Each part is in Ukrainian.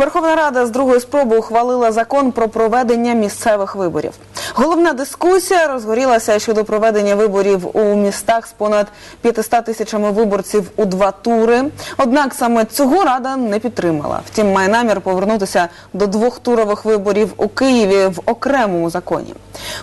Верховна Рада з другої спроби ухвалила закон про проведення місцевих виборів. Головна дискусія розгорілася щодо проведення виборів у містах з понад 500 тисячами виборців у два тури. Однак саме цього рада не підтримала. Втім, має намір повернутися до двохтурових виборів у Києві в окремому законі.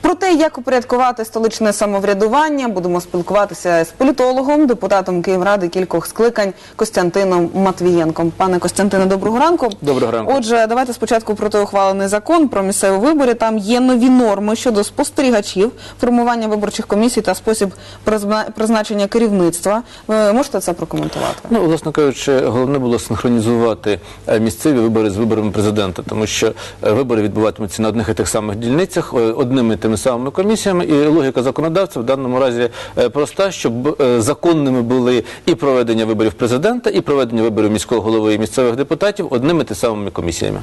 Про те, як упорядкувати столичне самоврядування, будемо спілкуватися з політологом, депутатом Київради кількох скликань Костянтином Матвієнком. Пане Костянтине, доброго ранку. Доброго ранку. Отже, давайте спочатку про той ухвалений закон про місцеві вибори. Там є нові норми щодо спостерігачів, формування виборчих комісій та спосіб призна- призначення керівництва. Ви можете це прокоментувати? Ну, власне кажучи, головне було синхронізувати е, місцеві вибори з виборами президента, тому що е, вибори відбуватимуться на одних і тих самих дільницях, е, одними тими самими комісіями. І логіка законодавця в даному разі проста, щоб законними були і проведення виборів президента, і проведення виборів міського голови і місцевих депутатів одними і тими самими комісіями.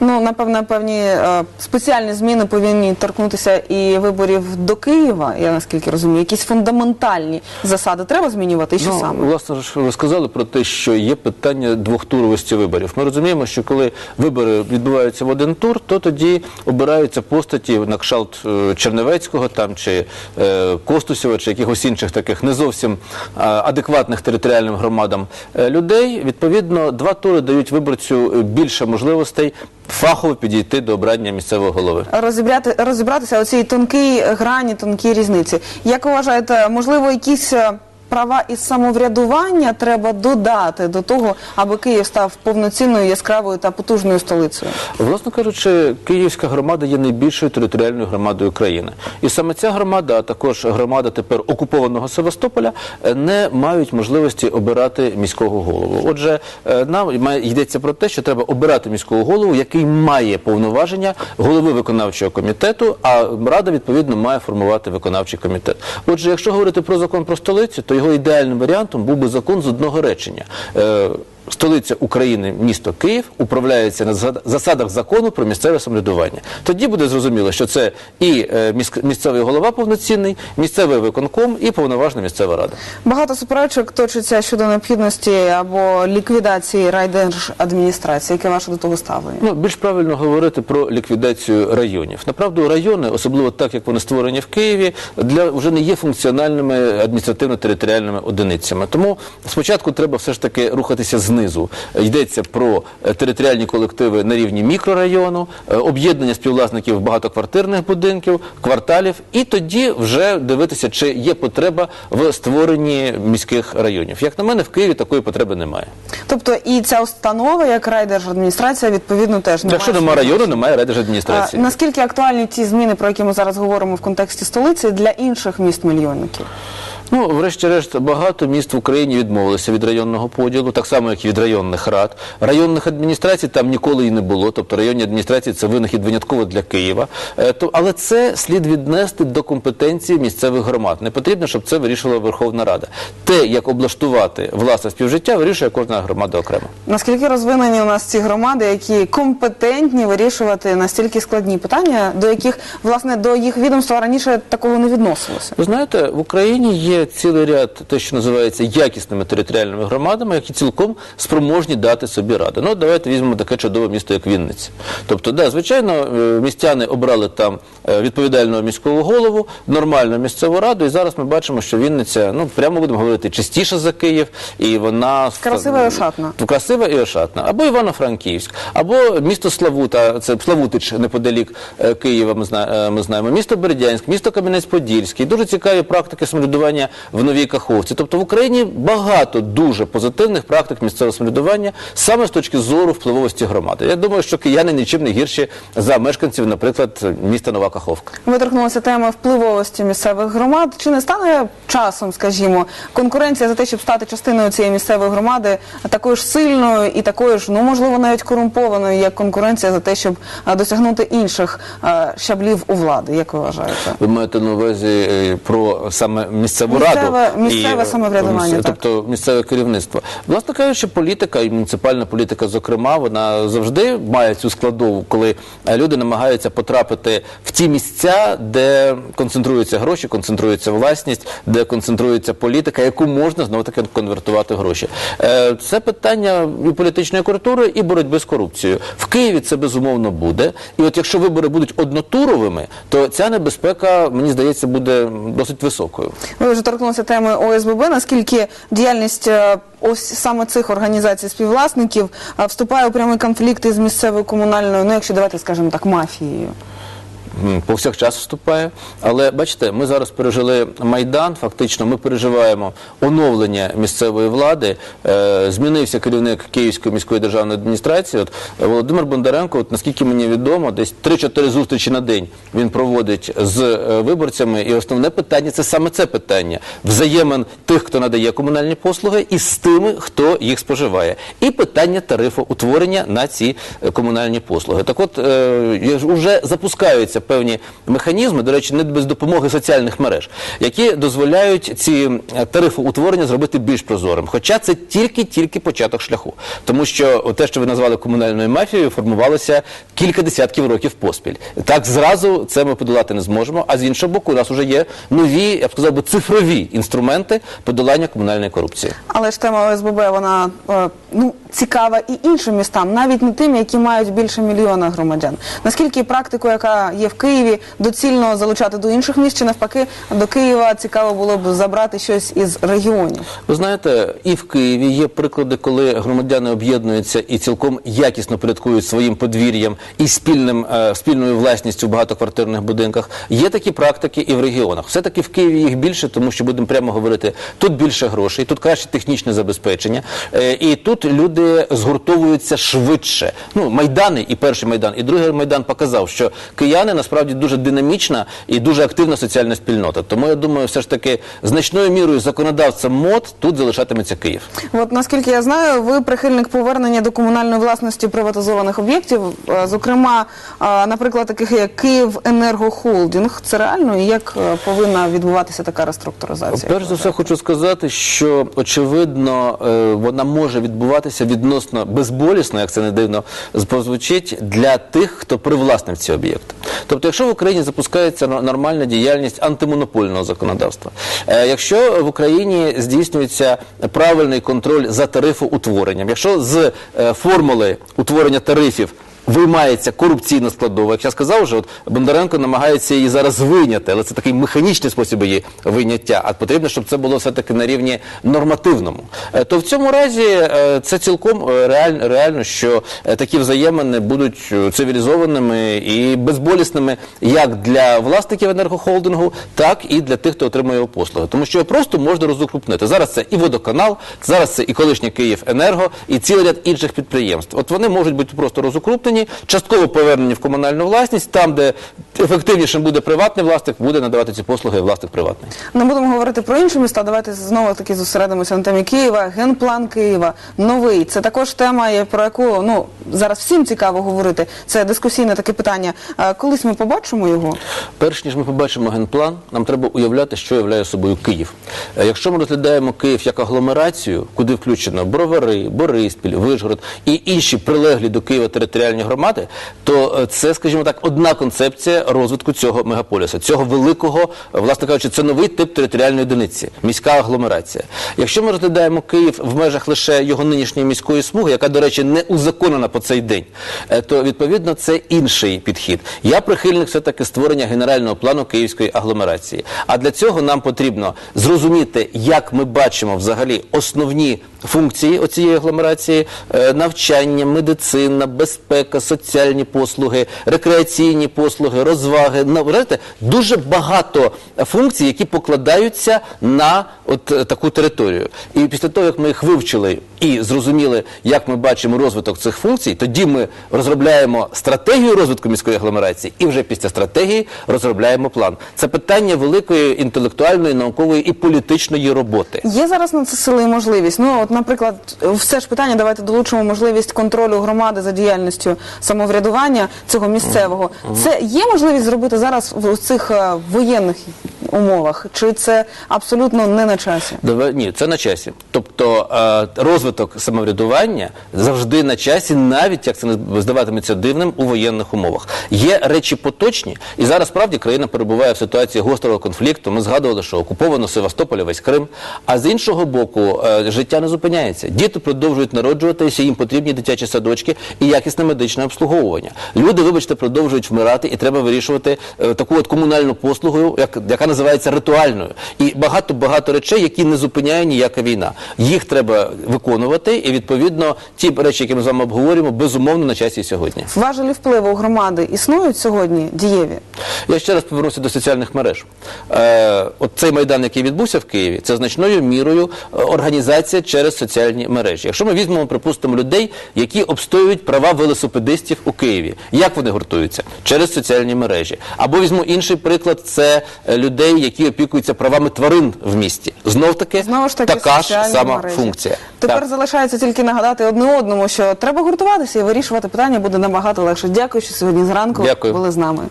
Ну, напевне, певні е, спеціальні зміни повинні торкнутися і виборів до Києва, я наскільки розумію. Якісь фундаментальні засади треба змінювати. І що ну, саме? Власне ж ви сказали про те, що є питання двохтуровості виборів. Ми розуміємо, що коли вибори відбуваються в один тур, то тоді обираються постаті на кшалт е, Черневецького там чи е, Костусєва, чи якихось інших таких не зовсім е, адекватних територіальним громадам е, людей. Відповідно, два тури дають виборцю більше можливостей фахово підійти до обрання місцевого голови. розібрати розібратися у цій тонкій грані, тонкій різниці. Як ви вважаєте, можливо, якісь е, права із самоврядування треба додати до того, аби Київ став повноцінною яскравою та потужною столицею? Власне кажучи, Київська громада є найбільшою територіальною громадою країни. І саме ця громада, а також громада тепер окупованого Севастополя, е, не мають можливості обирати міського голову. Отже, е, нам йдеться про те, що треба обирати міського голову, який має повноваження голови виконавчого комітету, а рада відповідно має формувати виконавчий комітет. Отже, якщо говорити про закон про столицю, то його ідеальним варіантом був би закон з одного речення. Столиця України, місто Київ, управляється на засадах закону про місцеве самоврядування. Тоді буде зрозуміло, що це і е, місцевий голова повноцінний, місцевий виконком і повноважна місцева рада. Багато суперечок точиться щодо необхідності або ліквідації райдержадміністрації. Яке ваше до того ставлення? Ну, більш правильно говорити про ліквідацію районів. Направду, райони, особливо так, як вони створені в Києві, для вже не є функціональними адміністративно-територіальними одиницями. Тому спочатку треба все ж таки рухатися знизу. Йдеться про е, територіальні колективи на рівні мікрорайону, е, об'єднання співвласників багатоквартирних будинків, кварталів, і тоді вже дивитися, чи є потреба в створенні міських районів. Як на мене, в Києві такої потреби немає. Тобто і ця установа, як райдержадміністрація, відповідно теж не Якщо немає району, немає А, наскільки актуальні ті зміни, про які ми зараз говоримо в контексті столиці, для інших міст-мільйонників? Ну, врешті-решт, багато міст в Україні відмовилися від районного поділу, так само, як і від районних рад. Районних адміністрацій там ніколи і не було. Тобто районні адміністрації це винахід винятково для Києва. Е, то, але це слід віднести до компетенції місцевих громад. Не потрібно, щоб це вирішила Верховна Рада. Те, як облаштувати власне співжиття, вирішує кожна громада окремо. Наскільки розвинені у нас ці громади, які компетентні вирішувати настільки складні питання, до яких власне до їх відомства раніше такого не відносилося? Ви знаєте, в Україні є цілий ряд те, що називається якісними територіальними громадами, які цілком спроможні дати собі раду. Ну, давайте візьмемо таке чудове місто, як Вінниця. Тобто, да, звичайно, е, містяни обрали там е, відповідального міського голову, нормальну місцеву раду, і зараз ми бачимо, що Вінниця, ну прямо будемо говорити, чистіша за Київ, і вона Красива і ошатна. Красива і ошатна. Або Івано-Франківськ, або місто Славута, це Славутич неподалік е, Києва. Ми знаємо, місто Бердянськ, місто Кам'янець-Подільський. Дуже цікаві практики самоврядування в Новій Каховці. Тобто в Україні багато дуже позитивних практик місцевого самоврядування саме з точки зору впливовості громади. Я думаю, що кияни нічим не гірші за мешканців, наприклад, міста Нова Каховка. Ви торкнулися теми впливовості місцевих громад. Чи не стане часом, скажімо, конкуренція за те, щоб стати частиною цієї місцевої громади такою ж сильною і такою ж, ну можливо, навіть корумпованою, як конкуренція за те, щоб досягнути інших а, щаблів у влади? Як ви вважаєте? Ви маєте на увазі е, про саме місцеву місцеве- раду місцеве самоврядування, так. тобто місцеве керівництво. Власне кажучи, політика і муніципальна політика, зокрема, вона завжди має цю складову, коли е, люди намагаються потрапити в ті місця, де концентруються гроші, концентрується власність, де концентрується політика, яку можна знову таки конвертувати в гроші. Е, Це питання і політичної культури, і боротьби з корупцією. В Києві це безумовно буде. І от якщо вибори будуть однотуровими, то ця небезпека, мені здається, буде досить високою. Ви вже торкнулися теми ОСББ. Наскільки діяльність е, ось саме цих організацій співвласників е, вступає у прямий конфлікт із місцевою комунальною, ну якщо давайте скажемо так, мафією? Повсякчас вступає. Але бачите, ми зараз пережили майдан. Фактично, ми переживаємо оновлення місцевої влади. Е, змінився керівник Київської міської державної адміністрації. От Володимир Бондаренко, от наскільки мені відомо, десь 3-4 зустрічі на день він проводить з е, виборцями. І основне питання це саме це питання взаємин тих, хто надає комунальні послуги, і з тими, хто їх споживає. І питання тарифу утворення на ці е, комунальні послуги. Так от е, уже запускаються певні механізми, до речі, не без допомоги соціальних мереж, які дозволяють ці е, тарифоутворення зробити більш прозорим. Хоча це тільки-тільки початок шляху. Тому що те, що ви назвали комунальною мафією, формувалося кілька десятків років поспіль. Так зразу це ми подолати не зможемо. А з іншого боку, у нас вже є нові, я б сказав би, цифрові інструменти подолання комунальної корупції. Але ж тема ОСББ вона е, ну цікава і іншим містам, навіть не тим, які мають більше мільйона громадян. Наскільки практику, яка є в Києві, доцільно залучати до інших міст, чи навпаки до Києва цікаво було б забрати щось із регіонів? Ви знаєте, і в Києві є приклади, коли громадяни об'єднуються і цілком якісно порядкують своїм подвір'ям і спільним е, спільною власністю в багатоквартирних будинках. Є такі практики і в регіонах. Все таки в Києві їх більше, тому що будемо прямо говорити, тут більше грошей, тут краще технічне забезпечення, е, і тут люди згуртовуються швидше. Ну майдани, і перший майдан, і другий майдан показав, що кияни насправді дуже динамічна і дуже активна соціальна спільнота. Тому я думаю, все ж таки значною мірою законодавцем МОД тут залишатиметься Київ. От наскільки я знаю, ви прихильник повернення до комунальної власності приватизованих об'єктів, е, зокрема, е, наприклад, таких як Київ Енергохолдинг. Це реально і як е, повинна відбуватися така реструктуризація? Перш за все, хочу сказати, що очевидно вона може відбуватися відносно безболісно, як це не дивно прозвучить, для тих, хто привласнив ці об'єкти. Тобто, якщо в Україні запускається но- нормальна діяльність антимонопольного законодавства, е, якщо в Україні здійснюється правильний контроль за тарифоутворенням, якщо з е, формули утворення тарифів виймається корупційна складова. Як я сказав, вже от Бондаренко намагається її зараз вийняти, але це такий механічний спосіб її вийняття. А потрібно, щоб це було все-таки на рівні нормативному. Е, То в цьому разі е, це цілком е, реаль- реально, що такі взаємини будуть цивілізованими і безболісними як для власників енергохолдингу, так і для тих, хто отримує його послуги. Тому що просто можна розукрупнити. Зараз це і водоканал, зараз це і колишнє Київенерго, і цілий ряд інших підприємств. От вони можуть бути просто розукрупнені, частково повернені в комунальну власність, там, де ефективнішим буде приватний власник, буде надавати ці послуги власник приватний. Не будемо говорити про інші міста. Давайте знову таки зосередимося на темі Києва. Генплан Києва новий. Це також тема, про яку ну зараз всім цікаво говорити. Це дискусійне таке питання. Колись ми побачимо його. Перш ніж ми побачимо генплан, нам треба уявляти, що являє собою Київ. Е, Якщо ми розглядаємо Київ як агломерацію, куди включено Бровари, Бориспіль, Вишгород і інші прилеглі до Києва територіальні громади, то е, це, скажімо так, одна концепція розвитку цього мегаполіса, цього великого, е, власне кажучи, це новий тип територіальної одиниці, міська агломерація. Якщо ми розглядаємо Київ в межах лише його нинішньої міської смуги, яка, до речі, не узаконена по цей день, е, то відповідно це інший підхід. Я прихильник все таки створення генерального плану київської агломерації. А для цього нам потрібно зрозуміти, як ми бачимо взагалі основні функції оцієї агломерації: е, навчання, медицина, безпека, соціальні послуги, рекреаційні послуги, розваги. Ну, знаєте, дуже багато функцій, які покладаються на е, таку територію. І після того, як ми їх вивчили і зрозуміли, як ми бачимо розвиток цих функцій, тоді ми розробляємо стратегію розвитку міської агломерації, і вже після стратегії розробляємо план. Це питання великої інтелектуальної, наукової і політичної роботи. Є зараз на це сили і можливість. Ну от, наприклад, все ж питання, давайте долучимо можливість контролю громади за діяльністю самоврядування цього місцевого. Це є можливість зробити зараз в цих е, воєнних умовах? Чи це абсолютно не на часі? Ні, це на часі. Тобто е, розвиток самоврядування завжди на часі, навіть як це не здаватиметься дивним у воєнних умовах. Є речі поточні, і зараз справді країна перебуває в ситуації гострого конфлікту. Ми згадували, що окуповано Севастополя, весь Крим. А з іншого боку, е, життя не зупиняється. Діти продовжують народжуватися, їм потрібні дитячі садочки і якісне медичне обслуговування. Люди, вибачте, продовжують вмирати, і треба вирішувати е, таку от комунальну послугу, як, яка називається ритуальною. І багато багато речей, які не зупиняє ніяка війна. Їх треба виконувати, і відповідно ті речі, які ми з вами обговорюємо, безумовно на часі сьогодні. Важелі впливу громади існують сьогодні дієві? Я ще раз повернуся до соціальних мереж. Е, от цей майдан, який відбувся в Києві, це значною мірою е, організація через соціальні мережі. Якщо ми візьмемо, припустимо, людей, які обстоюють права велосипедистів у Києві, як вони гуртуються? Через соціальні мережі. Або візьму інший приклад: це е, людей, які опікуються правами тварин в місті. Знов таки, Знову ж таки, така ж соціальні сама мережі. функція. Тепер Так. залишається тільки нагадати одне одному, що треба гуртуватися і вирішувати питання буде набагато легше. Дякую, що сьогодні зранку Дякую. були з нами.